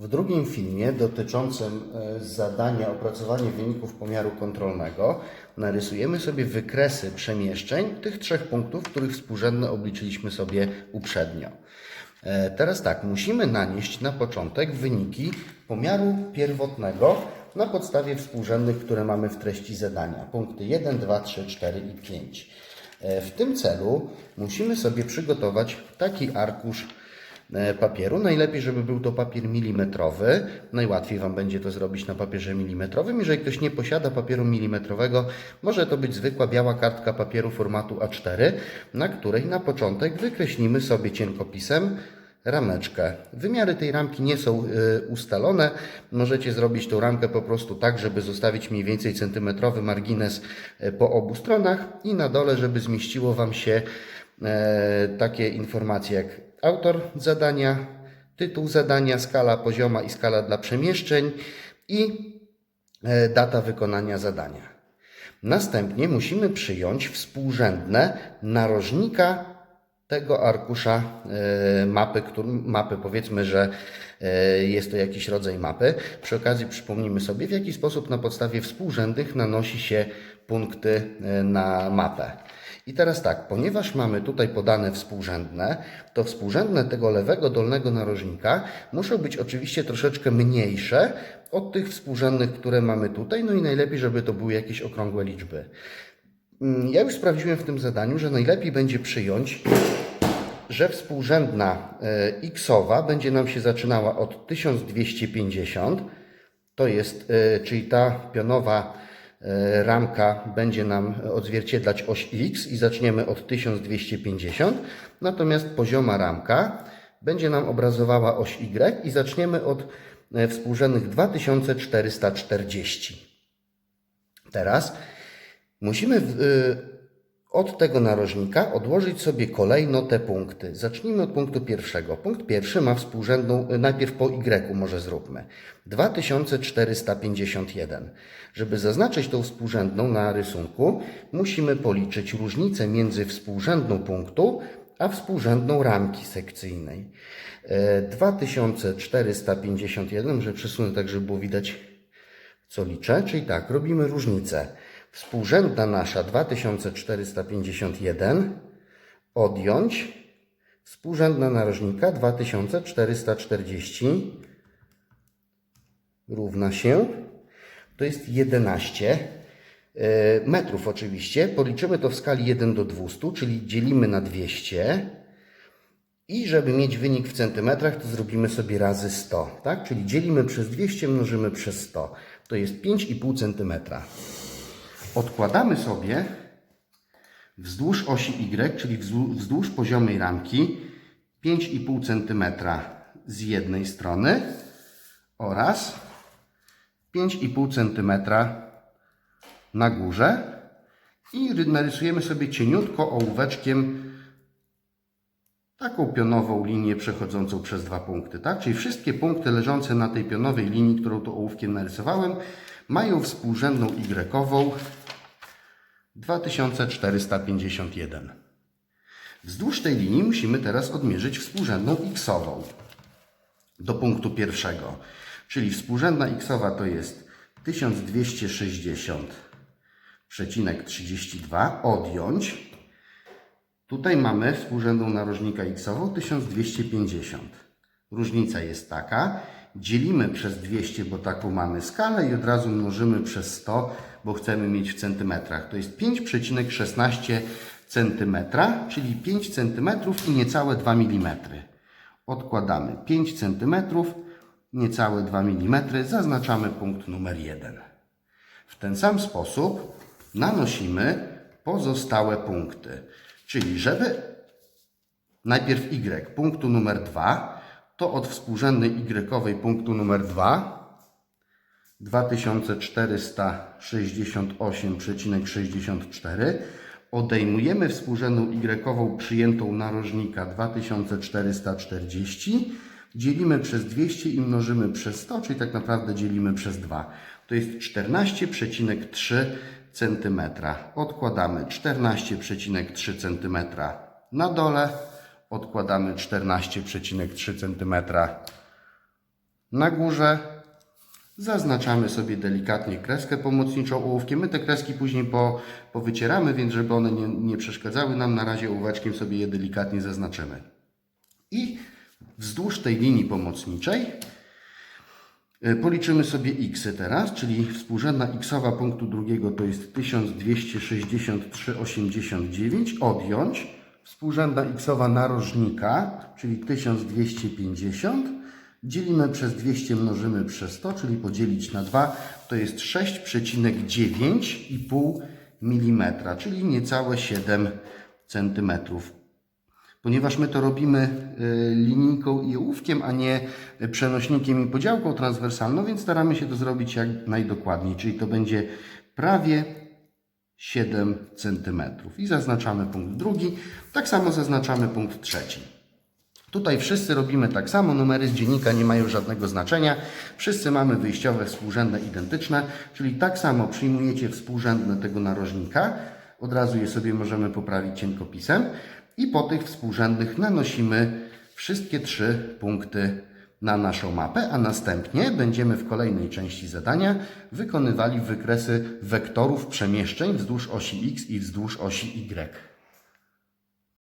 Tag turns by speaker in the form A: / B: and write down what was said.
A: W drugim filmie dotyczącym e, zadania opracowanie wyników pomiaru kontrolnego narysujemy sobie wykresy przemieszczeń tych trzech punktów, których współrzędne obliczyliśmy sobie uprzednio. E, Teraz tak, musimy nanieść na początek wyniki pomiaru pierwotnego na podstawie współrzędnych, które mamy w treści zadania. Punkty 1, 2, 3, 4 i 5. E, W tym celu musimy sobie przygotować taki arkusz papieru. Najlepiej, żeby był to papier milimetrowy. Najłatwiej Wam będzie to zrobić na papierze milimetrowym. Jeżeli ktoś nie posiada papieru milimetrowego, może to być zwykła biała kartka papieru formatu A4, na której na początek wykreślimy sobie cienkopisem rameczkę. Wymiary tej ramki nie są y, ustalone. Możecie zrobić tą ramkę po prostu tak, żeby zostawić mniej więcej centymetrowy margines y, po obu stronach i na dole, żeby zmieściło Wam się e, takie informacje jak autor zadania, tytuł zadania, skala pozioma i skala dla przemieszczeń i e, data wykonania zadania. Następnie musimy przyjąć współrzędne narożnika tego arkusza e, mapy, który, mapy powiedzmy, że e, jest to jakiś rodzaj mapy. Przy okazji przypomnijmy sobie, w jaki sposób na podstawie współrzędnych nanosi się punkty na mapę. I teraz tak, ponieważ mamy tutaj podane współrzędne, to współrzędne tego lewego dolnego narożnika muszą być oczywiście troszeczkę mniejsze od tych współrzędnych, które mamy tutaj, no i najlepiej, żeby to były jakieś okrągłe liczby. Mm, Ja już sprawdziłem w tym zadaniu, że najlepiej będzie przyjąć, że współrzędna e, x-owa będzie nam się zaczynała od 1250, to jest, e, czyli ta pionowa ramka będzie nam odzwierciedlać oś x i zaczniemy od 1250, natomiast pozioma ramka będzie nam obrazowała oś y i zaczniemy od e, współrzędnych 2440. Teraz musimy y, od tego narożnika odłożyć sobie kolejno te punkty. Zacznijmy od punktu pierwszego. Punkt pierwszy ma współrzędną, y, najpierw po y może zróbmy. 2451. Żeby zaznaczyć tą współrzędną na rysunku, musimy policzyć różnicę między współrzędną punktu a współrzędną ramki sekcyjnej. E, 2451, że przesunę tak, żeby było widać co liczę, czyli tak, robimy różnicę. Współrzędna nasza 2451 odjąć współrzędna narożnika 2440 równa się, to jest 11 e, metrów oczywiście. Policzymy to w skali 1 do 200, czyli dzielimy na 200 i żeby mieć wynik w centymetrach, to zrobimy sobie razy 100, tak? Czyli dzielimy przez 200, mnożymy przez 100. To jest 5,5 centymetra. Odkładamy sobie wzdłuż osi Y, czyli wzdłuż, poziomej ramki 5,5 centymetra z jednej strony oraz 5,5 centymetra na górze i ry- narysujemy sobie cieniutko ołóweczkiem taką pionową linię przechodzącą przez dwa punkty, tak? Czyli wszystkie punkty leżące na tej pionowej linii, którą tu ołówkiem narysowałem, mają współrzędną y 2451. Wzdłuż tej linii musimy teraz odmierzyć współrzędną x-ową do punktu pierwszego. Czyli współrzędna x-owa to jest 1260,32 odjąć Tutaj mamy współrzędną narożnika x-ową 1250. Różnica jest taka. Dzielimy przez 200, bo taką mamy skalę i od razu mnożymy przez 100, bo chcemy mieć w centymetrach. To jest 5,16 centymetra, czyli 5 centymetrów i niecałe 2 mm. Odkładamy 5 centymetrów, niecałe 2 mm. Zaznaczamy punkt numer 1. W ten sam sposób nanosimy pozostałe punkty. Czyli żeby najpierw y punktu numer 2, to od współrzędnej y punktu numer 2 2468,64 odejmujemy współrzędną y przyjętą narożnika 2440 dzielimy przez 200 i mnożymy przez 100, czyli tak naprawdę dzielimy przez 2. To jest 14,3 cm. Odkładamy 14,3 cm na dole, odkładamy 14,3 cm Na górze zaznaczamy sobie delikatnie kreskę pomocniczą ołówkiem. My te kreski później po, powycieramy, więc żeby one nie, nie przeszkadzały nam, na razie ołóweczkiem sobie je delikatnie zaznaczymy. I wzdłuż tej linii pomocniczej y, policzymy sobie x teraz, czyli współrzędna xowa punktu drugiego to jest 1263,89, odjąć współrzędna xowa narożnika, czyli 1250, dzielimy przez 200, mnożymy przez 100, czyli podzielić na 2, to jest 6,9,5 mm, czyli niecałe 7 cm. Ponieważ my to robimy y, linijką i ołówkiem, a nie przenośnikiem i podziałką transwersalną, więc staramy się to zrobić jak najdokładniej, czyli to będzie prawie 7 cm. I zaznaczamy punkt drugi, tak samo zaznaczamy punkt trzeci. Tutaj wszyscy robimy tak samo, numery z dziennika nie mają żadnego znaczenia. Wszyscy mamy wyjściowe współrzędne identyczne, czyli tak samo przyjmujecie współrzędne tego narożnika, od razu je sobie możemy poprawić cienkopisem i po tych współrzędnych nanosimy wszystkie trzy punkty na naszą mapę, a następnie będziemy w kolejnej części zadania wykonywali wykresy wektorów przemieszczeń wzdłuż osi x i wzdłuż osi y.